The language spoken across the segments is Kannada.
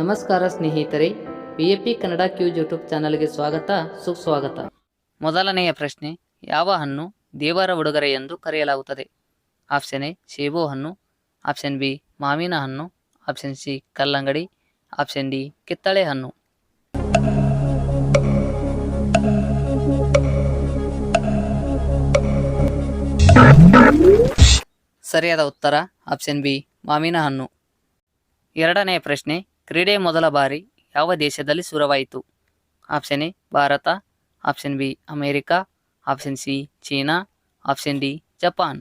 ನಮಸ್ಕಾರ ಸ್ನೇಹಿತರೆ V A P Kannada quiz YouTube ಚಾನಲ್ಗೆ ಸ್ವಾಗತ, ಸುಸ್ವಾಗತ. ಮೊದಲನೆಯ ಪ್ರಶ್ನೆ, ಯಾವ ಹಣ್ಣು ದೇವರ ಉಡುಗೊರೆ ಎಂದು ಕರೆಯಲಾಗುತ್ತದೆ? ಆಪ್ಷನ್ ಎ ಸೇಬು ಹಣ್ಣು, ಆಪ್ಷನ್ ಬಿ, ಮಾವಿನ ಹಣ್ಣು, ಆಪ್ಷನ್ ಸಿ, ಕಲ್ಲಂಗಡಿ, ಆಪ್ಷನ್ ಡಿ, ಕಿತ್ತಳೆ ಹಣ್ಣು. ಸರಿಯಾದ ಉತ್ತರ, ಆಪ್ಷನ್ ಬಿ, ಮಾವಿನ ಹಣ್ಣು. ಎರಡನೆಯ ಪ್ರಶ್ನೆ ಕ್ರೀಡೆ ಮೊದಲ ಬಾರಿ ಯಾವ ದೇಶದಲ್ಲಿ ಶುರುವಾಯಿತು? Option A, Bharat, option B, America, option C, China, option D, Japan.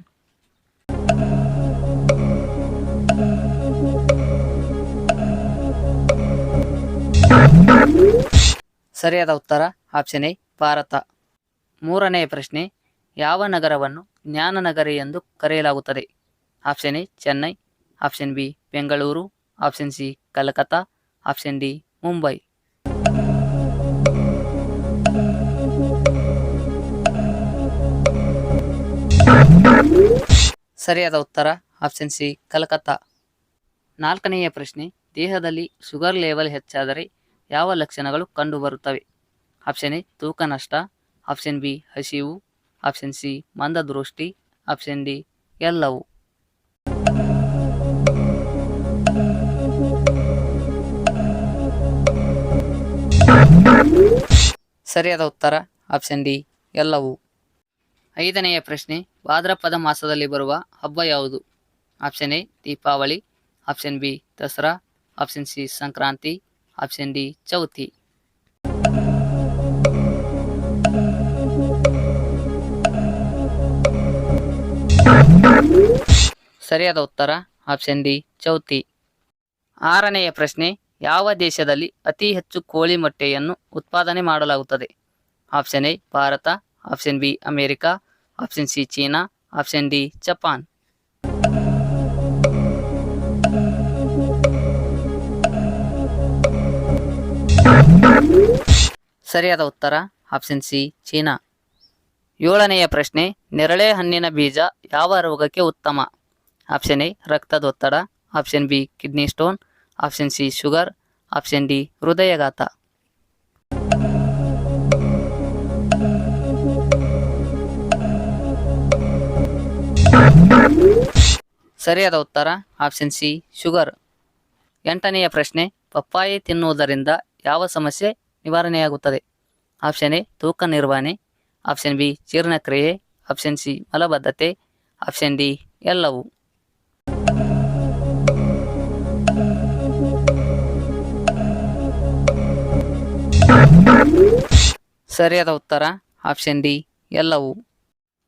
ಸರಿಯಾದ ಉತ್ತರ, ಆಪ್ಷನ್ ಎ, ಭಾರತ. ಮೂರನೆಯ ಪ್ರಶ್ನೆ, ಯಾವ ನಗರವನ್ನು ಜ್ಞಾನ ನಗರಿ ಎಂದು ಕರೆಯಲಾಗುತ್ತದೆ? Option A, Chennai, option B, Bengaluru option C, Calcutta. Option D, Mumbai. ಸರಿಯಾದ ಉತ್ತರ, ಆಪ್ಷನ್ ಸಿ, ಕಲ್ಕತ್ತಾ. ನಾಲ್ಕನೆಯ ಪ್ರಶ್ನೆ, ದೇಹದಲ್ಲಿ ಶುಗರ್ ಲೆವೆಲ್ ಹೆಚ್ಚಾದರೆ ಯಾವ ಲಕ್ಷಣಗಳು ಕಂಡುಬರುತ್ತವೆ? ಆಪ್ಷನ್ ಎ, ತೂಕ ನಷ್ಟ. ಆಪ್ಷನ್ ಬಿ, ಹಸಿವು. ಆಪ್ಷನ್ ಸಿ, ಮಂದದೃಷ್ಟಿ. ಆಪ್ಷನ್ ಡಿ, ಎಲ್ಲವು. ಸರಿಯಾದ ಉತ್ತರ ಆಪ್ಷನ್ ಡಿ ಎಲ್ಲವೂ. ಐದನೆಯ ಪ್ರಶ್ನೆ, ಭಾದ್ರಪದ ಮಾಸದಲ್ಲಿ ಬರುವ ಹಬ್ಬ ಯಾವುದು? Option A Deepavali option B Dasara option C Sankranti option D Chauthi. ಸರಿಯಾದ ಉತ್ತರ ಆಪ್ಷನ್ ಡಿ ಚೌತಿ. ಆರನೆಯ ಪ್ರಶ್ನೆ ಯಾವ ದೇಶದಲ್ಲಿ ಅತಿ ಹೆಚ್ಚು ಕೋಳಿ ಮೊಟ್ಟೆಯನ್ನು ಉತ್ಪಾದನೆ ಮಾಡಲಾಗುತ್ತದೆ? Option A, Bharat. Option B, America. Option C, China. Option D, Japan. ಸರಿಯಾದ ಉತ್ತರ, ಆಪ್ಷನ್ ಸಿ, ಚೀನಾ. ಏಳನೆಯ ಪ್ರಶ್ನೆ, ನೆರಳೆ ಹಣ್ಣಿನ ಬೀಜ ಯಾವ ರೋಗಕ್ಕೆ ಉತ್ತಮ? ಆಪ್ಷನ್ ಎ, ರಕ್ತದೊತ್ತಡ. Option B, kidney stone. Option C sugar, option D ಹೃದಯಘಾತ. ಸರಿಯಾದ ಉತ್ತರ, ಆಪ್ಷನ್ ಸಿ ಶುಗರ್. ಎಂಟನೆಯ ಪ್ರಶ್ನೆ, ಪಪ್ಪಾಯಿ ತಿನ್ನುವುದರಿಂದ ಯಾವ ಸಮಸ್ಯೆ ನಿವಾರಣೆಯಾಗುತ್ತದೆ? ಆಪ್ಷನ್ ಎ, ತೂಕ ನಿರ್ವಹಣೆ. ಆಪ್ಷನ್ ಬಿ, ಜೀರ್ಣಕ್ರಿಯೆ. ಆಪ್ಷನ್ ಸಿ, ಮಲಬದ್ಧತೆ. ಆಪ್ಷನ್ ಡಿ, ಎಲ್ಲವು. ಸರಿಯಾದ ಉತ್ತರ ಆಪ್ಷನ್ ಡಿ ಎಲ್ಲವೂ.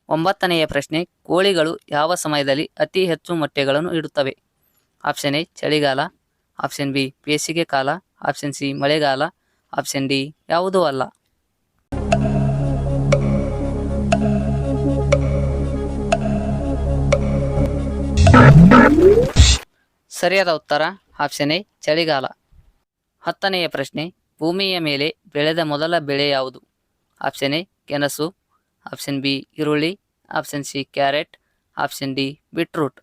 ಒಂಬತ್ತನೆಯ ಪ್ರಶ್ನೆ, ಕೋಳಿಗಳು ಯಾವ ಸಮಯದಲ್ಲಿ ಅತಿ ಹೆಚ್ಚು ಮೊಟ್ಟೆಗಳನ್ನು ಇಡುತ್ತವೆ? ಆಪ್ಷನ್ ಎ ಚಳಿಗಾಲ. ಆಪ್ಷನ್ ಬಿ ಬೇಸಿಗೆ ಕಾಲ. ಆಪ್ಷನ್ ಸಿ ಮಳೆಗಾಲ. ಆಪ್ಷನ್ ಡಿ ಯಾವುದೂ ಅಲ್ಲ. ಸರಿಯಾದ ಉತ್ತರ ಆಪ್ಷನ್ ಎ ಚಳಿಗಾಲ. ಹತ್ತನೆಯ ಪ್ರಶ್ನೆ ಭೂಮಿಯ ಮೇಲೆ ಬೆಳೆದ ಮೊದಲ ಬೆಳೆ ಯಾವುದು? ಆಪ್ಷನ್ ಎ, ಗೆಣಸು. ಆಪ್ಷನ್ ಬಿ, ಈರುಳ್ಳಿ. Option C, carrot. Option D, beetroot.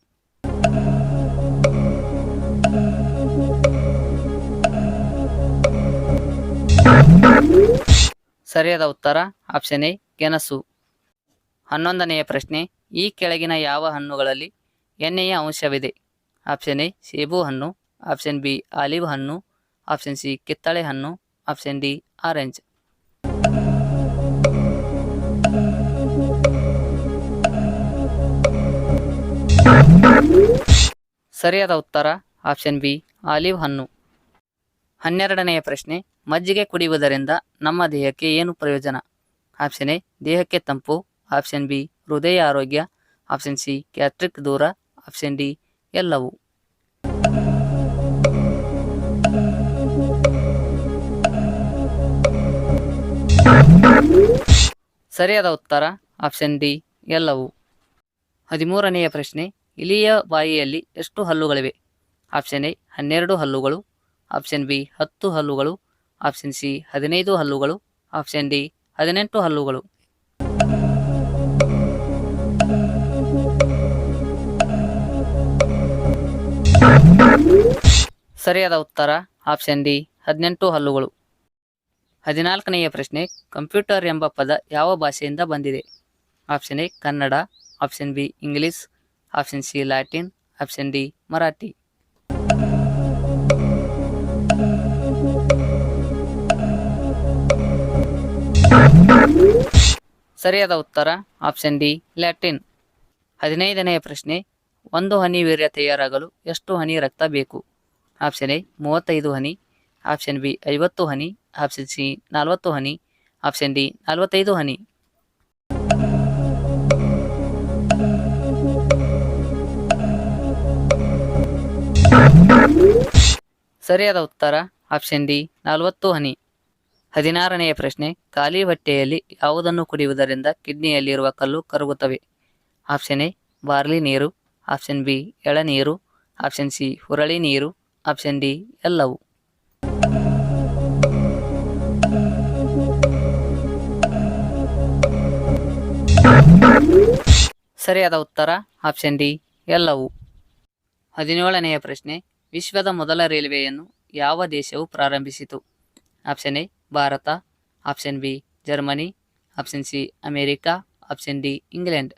ಸರಿಯಾದ ಉತ್ತರ, ಆಪ್ಷನ್ ಎ, ಗೆಣಸು. ಹನ್ನೊಂದನೆಯ ಪ್ರಶ್ನೆ, ಈ ಕೆಳಗಿನ ಯಾವ ಹಣ್ಣುಗಳಲ್ಲಿ ಎಣ್ಣೆಯ ಅಂಶವಿದೆ? ಆಪ್ಷನ್ ಎ, ಸೇಬು ಹಣ್ಣು. ಆಪ್ಷನ್ ಬಿ, ಆಲಿವ್ ಹಣ್ಣು. ಆಪ್ಷನ್ ಸಿ, ಕಿತ್ತಳೆ ಹಣ್ಣು. Option D, orange. ಸರಿಯಾದ ಉತ್ತರ, ಆಪ್ಷನ್ ಬಿ, ಆಲಿವ್ ಹಣ್ಣು. ಹನ್ನೆರಡನೆಯ ಪ್ರಶ್ನೆ, ಮಜ್ಜಿಗೆ ಕುಡಿಯುವುದರಿಂದ ನಮ್ಮ ದೇಹಕ್ಕೆ ಏನು ಪ್ರಯೋಜನ? ಆಪ್ಷನ್ ಎ, ದೇಹಕ್ಕೆ ತಂಪು. ಆಪ್ಷನ್ ಬಿ, ಹೃದಯ ಆರೋಗ್ಯ. ಆಪ್ಷನ್ ಸಿ ಕ್ಯಾಟ್ರಿಕ್ ದೂರ. ಆಪ್ಷನ್ ಡಿ, ಎಲ್ಲವು. ಸರಿಯಾದ ಉತ್ತರ ಆಪ್ಷನ್ ಡಿ ಎಲ್ಲವು. ಹದಿಮೂರನೆಯ ಪ್ರಶ್ನೆ, ಇಲಿಯ ಬಾಯಿಯಲ್ಲಿ ಎಷ್ಟು ಹಲ್ಲುಗಳಿವೆ? ಆಪ್ಷನ್ ಎ ಹನ್ನೆರಡು ಹಲ್ಲುಗಳು. ಆಪ್ಷನ್ ಬಿ ಹತ್ತು ಹಲ್ಲುಗಳು. ಆಪ್ಷನ್ ಸಿ ಹದಿನೈದು ಹಲ್ಲುಗಳು. ಆಪ್ಷನ್ ಡಿ ಹದಿನೆಂಟು ಹಲ್ಲುಗಳು. ಸರಿಯಾದ ಉತ್ತರ ಆಪ್ಷನ್ ಡಿ ಹದಿನೆಂಟು ಹಲ್ಲುಗಳು. ಹದಿನಾಲ್ಕನೆಯ ಪ್ರಶ್ನೆ, ಕಂಪ್ಯೂಟರ್ ಎಂಬ ಪದ ಯಾವ ಭಾಷೆಯಿಂದ ಬಂದಿದೆ? Option A, Kannada, option B, English, option C, Latin, option D, Marathi. ಸರಿಯಾದ ಉತ್ತರ, ಆಪ್ಷನ್ ಡಿ, ಲ್ಯಾಟಿನ್. ಹದಿನೈದನೆಯ ಪ್ರಶ್ನೆ, ಒಂದು ಹನಿ ವೀರ್ಯ ತಯಾರಾಗಲು ಎಷ್ಟು ಹನಿ ರಕ್ತ ಬೇಕು? ಆಪ್ಷನ್ ಎ, ಮೂವತ್ತೈದು ಹನಿ. ಆಪ್ಷನ್ ಬಿ, ಐವತ್ತು ಹನಿ. ಆಪ್ಷನ್ ಸಿ ನಲವತ್ತು ಹನಿ, ಆಪ್ಷನ್ ಡಿ ನಲವತ್ತೈದು ಹನಿ. ಸರಿಯಾದ ಉತ್ತರ, ಆಪ್ಷನ್ ಡಿ ನಲವತ್ತು ಹನಿ. ಹದಿನಾರನೆಯ ಪ್ರಶ್ನೆ, ಖಾಲಿ ಹೊಟ್ಟೆಯಲ್ಲಿ ಯಾವುದನ್ನು ಕುಡಿಯುವುದರಿಂದ ಕಿಡ್ನಿಯಲ್ಲಿರುವ ಕಲ್ಲು ಕರಗುತ್ತವೆ? ಆಪ್ಷನ್ ಎ, ಬಾರ್ಲಿ ನೀರು, ಆಪ್ಷನ್ ಬಿ ಎಳನೀರು, ಆಪ್ಷನ್ ಸಿ ಹುರಳಿ ನೀರು, ಆಪ್ಷನ್ ಡಿ ಎಲ್ಲವು. ಸರಿಯಾದ ಉತ್ತರ? ಆಪ್ಷನ್ ಡಿ ಎಲ್ಲವೂ. ಹದಿನೇಳನೆಯ ಪ್ರಶ್ನೆ, ವಿಶ್ವದ ಮೊದಲ ರೈಲ್ವೆಯನ್ನು ಯಾವ ದೇಶವು ಪ್ರಾರಂಭಿಸಿತು? Option A Bharat. Option B Germany. Option C America. Option D England.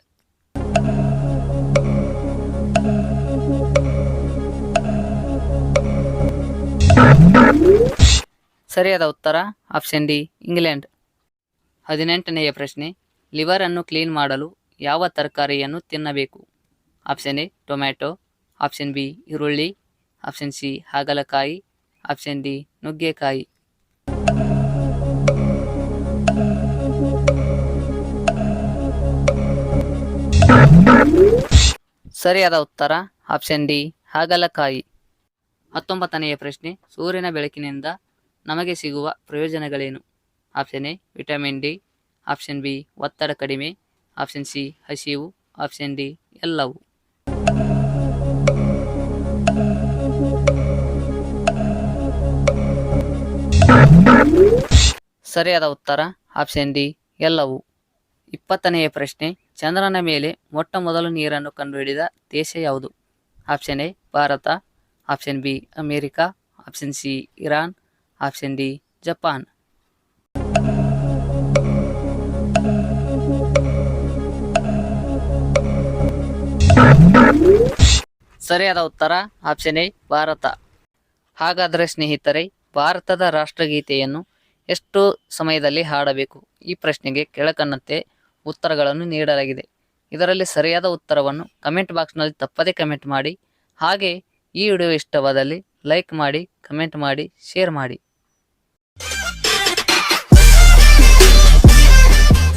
ಸರಿಯಾದ ಉತ್ತರ? Option D England. ಹದಿನೆಂಟನೆಯ ಪ್ರಶ್ನೆ ಲಿವರ್ ಅನ್ನು ಕ್ಲೀನ್ ಮಾಡಲು ಯಾವ ತರಕಾರಿಯನ್ನು ತಿನ್ನಬೇಕು? Option A, tomato. Option B, ಈರುಳ್ಳಿ. ಆಪ್ಷನ್ ಸಿ, ಹಾಗಲಕಾಯಿ. ಆಪ್ಷನ್ ಡಿ, ನುಗ್ಗೆಕಾಯಿ. ಸರಿಯಾದ ಉತ್ತರ, ಆಪ್ಷನ್ ಡಿ, ಹಾಗಲಕಾಯಿ. ಹತ್ತೊಂಬತ್ತನೆಯ ಪ್ರಶ್ನೆ, ಸೂರ್ಯನ ಬೆಳಕಿನಿಂದ ನಮಗೆ ಸಿಗುವ ಪ್ರಯೋಜನಗಳೇನು? Option A, vitamin D. Option B, ಒತ್ತಡ ಕಡಿಮೆ. ಆಪ್ಷನ್ ಸಿ, ಹಸಿವು, ಆಪ್ಷನ್ ಡಿ, ಎಲ್ಲವು. ಸರಿಯಾದ ಉತ್ತರ, ಆಪ್ಷನ್ ಡಿ, ಎಲ್ಲವು. ಇಪ್ಪತ್ತನೆಯ ಪ್ರಶ್ನೆ, ಚಂದ್ರನ ಮೇಲೆ ಮೊಟ್ಟ ಮೊದಲು ನೀರನ್ನು ಕಂಡುಹಿಡಿದ ದೇಶ ಯಾವುದು? Option A, Bharat, option B, America, option C, Iran, option D, Japan. ಸರಿಯಾದ ಉತ್ತರ ಆಪ್ಷನ್ ಎ ಭಾರತ. ಹಾಗಾದರೆ ಸ್ನೇಹಿತರೆ, ಭಾರತದ ರಾಷ್ಟ್ರಗೀತೆಯನ್ನು ಎಷ್ಟು ಸಮಯದಲ್ಲಿ ಹಾಡಬೇಕು? ಈ ಪ್ರಶ್ನೆಗೆ ಕೆಳಕನ್ನಂತೆ ಉತ್ತರಗಳನ್ನು ನೀಡಲಾಗಿದೆ. ಇದರಲ್ಲಿ ಸರಿಯಾದ ಉತ್ತರವನ್ನು ಕಮೆಂಟ್ ಬಾಕ್ಸ್ನಲ್ಲಿ ತಪ್ಪದೇ ಕಮೆಂಟ್ ಮಾಡಿ. ಹಾಗೆ ಈ ವಿಡಿಯೋ ಇಷ್ಟವಾದಲ್ಲಿ ಲೈಕ್ ಮಾಡಿ ಕಮೆಂಟ್ ಮಾಡಿ ಶೇರ್ ಮಾಡಿ.